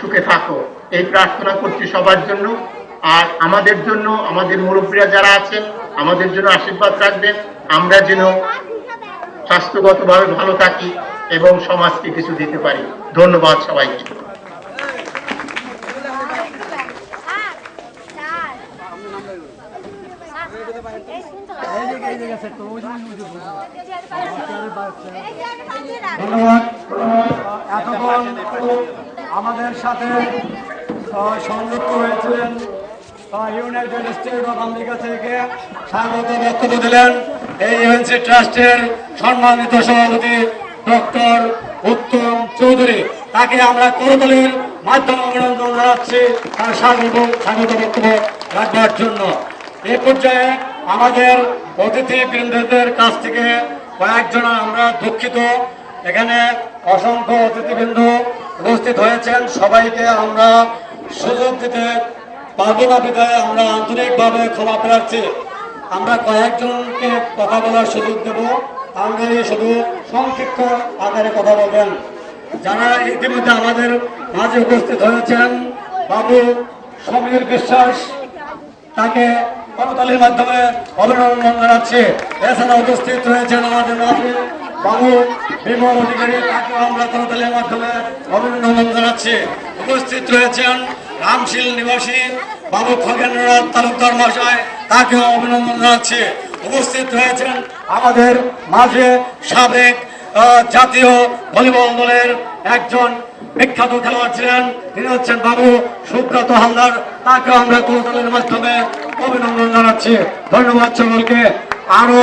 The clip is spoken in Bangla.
সুখে থাকো। এই প্রার্থনা করছি সবার জন্য। আর আমাদের জন্য, আমাদের মুরব্বীরা যারা আছেন, আমাদের জন্য আশীর্বাদ রাখবেন। আমরা যেন স্বাস্থ্যগতভাবে ভালো থাকি এবং সমাজকে কিছু দিতে পারি। ধন্যবাদ সবাইকে। ধন্যবাদ। আমাদের সাথে সংযুক্ত হয়েছিলেন ইউনাইটেড স্টেট অফ আমেরিকা থেকে স্বাগত বক্তব্য দিলেন। এই ইউএনসি ট্রাস্টের সম্মানিত সভাপতি ডক্টর উত্তম চৌধুরী। তাকে আমরা করতলের মাধ্যমে অভিনন্দন জানাচ্ছি তার স্বাগত স্বাগত বক্তব্য রাখবার জন্য। এই পর্যায়ে আমাদের অতিথি বৃন্দদের কাছ থেকে কয়েকজন আমরা দুঃখিত এখানে অসংখ্য অতিথিবৃন্দ উপস্থিত হয়েছেন। সবাইকে আমরা সুযোগ দিতে পারব না বিধায় আমরা আন্তরিকভাবে ক্ষমা প্রার্থী। আমরা কয়েকজনকে কথা বলার সুযোগ দেব। আমরা শুধু সংক্ষিপ্ত আকারে কথা বলবেন। যারা ইতিমধ্যে আমাদের মাঝে উপস্থিত হয়েছেন, বাবু সমীর বিশ্বাস, তাকে করতালির মাধ্যমে অভিনন্দন জানাচ্ছি। এছাড়া উপস্থিত হয়েছেন আমাদের মাঝে বাবু, বিমল অধিকারী, তাকে আমরা করতালির মাধ্যমে অভিনন্দন জানাচ্ছি। উপস্থিত রয়েছেন রামশীল নিবাসী বাবু খগেন্দ্রনাথ তালুকদার মহাশয়, তাকেও অভিনন্দন জানাচ্ছি। উপস্থিত রয়েছেন আমাদের মাঝে সাবেক জাতীয় ভলিবল দলের একজন বিখ্যাত খেলোয়াড় ছিলেন। তিনি হচ্ছেন বাবু সুব্রত হালদার তাকে আমরা কৌশলের মাধ্যমে অভিনন্দন জানাচ্ছি। ধন্যবাদ সকলকে। আরও